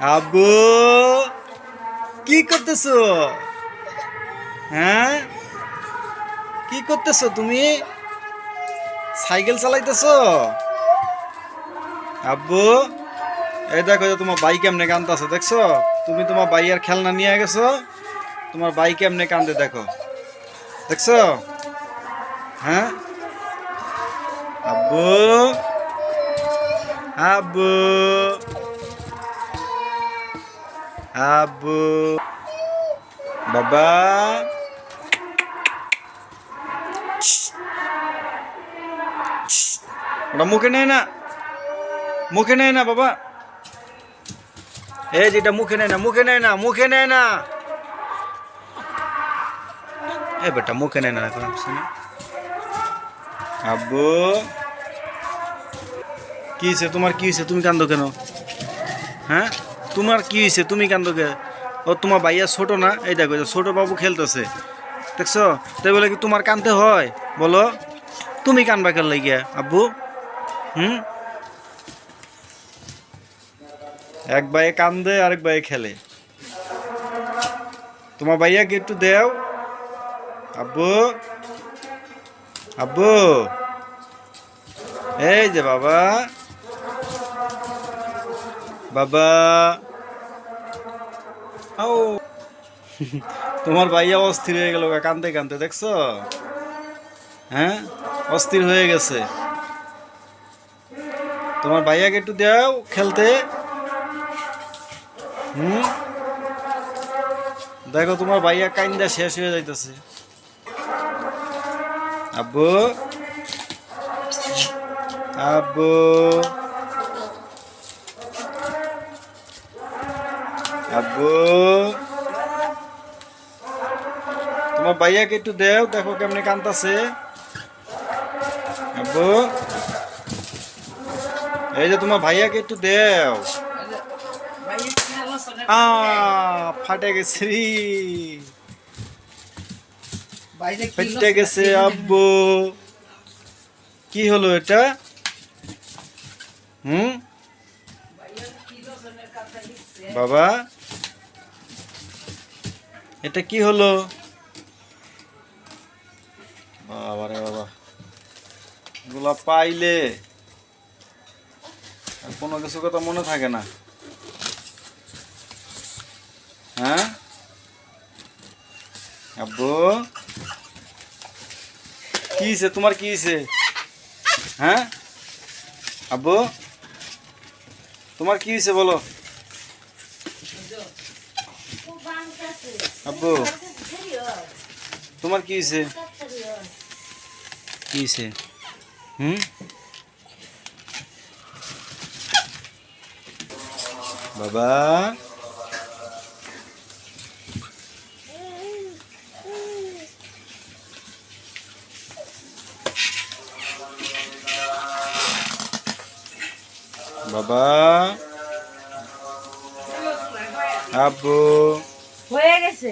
আব্বু, কি করতেছো? হ্যাঁ? কি করতেছো তুমি? সাইকেল চালাইতেছো? আব্বু, এই দেখো যে তোমার বাইক এমনি কান্দতেছে, দেখছ? তুমি তোমার বাইয়ের খেলনা নিয়ে গেছো, তোমার বাইক এমনি কান্দে দেখো। দেখছ? হ্যাঁ? আব্বু আব্বু। নেয় না মুখে নেয় না মুখে নেয় না এ বেটা মুখে নেয় না এখন শুনে আব্বু কি হয়েছে তোমার কি হয়েছে তুমি কান্দো কেন হ্যাঁ তোমার কি হয়েছে তুমি কান্দো কে ও, তোমার ভাইয়া ছোট না? এই দেখো ছোট বাবু খেলতেছে। দেখছ? তাই বলে কি তোমার কানতে হয়? বলো। তুমি কানবা কেন লাগিয়া, আব্বু? হুম? এক ভাইয়ে কান্দে, আরেক ভাইয়ে খেলে। তোমার ভাইয়াকে একটু দেও। আব্বু? আব্বু? এই যে বাবা। বাবা। তোমার ভাইয়া অস্থির হয়ে গেল কানতে কানতে, দেখছ? হ্যাঁ? অস্থির হয়ে গেছে। তোমার ভাইয়াকে একটু দাও খেলতে। হুম? দেখো, তোমার ভাইয়া কাইন্দা শেষ হয়ে যাইতেছে। আব্বু? আব্বু? আব্বু। তোমার ভাইয়াকে একটু দেও দেখো কেমনি কান্তাছে। আব্বু। এই যে তোমার ভাইয়াকে একটু দেও। আ ফাটে গেছে। ফেটে গেছে আব্বু। কি হলো এটা? হুম? বাবা। এটা কি হলো? বাবা রে বাবা। এগুলা পাইলে। আর কোনো কিছু কথা মনে থাকে না। হ্যাঁ? আব্বু? কি তোমার কি হয়েছে হ্যাঁ? আব্বু? তোমার কি হয়েছে বলো? আব্বু তোমার কি হয়েছে কি হয়েছে হুম বাবা বাবা আব্বু হয়ে গেছে।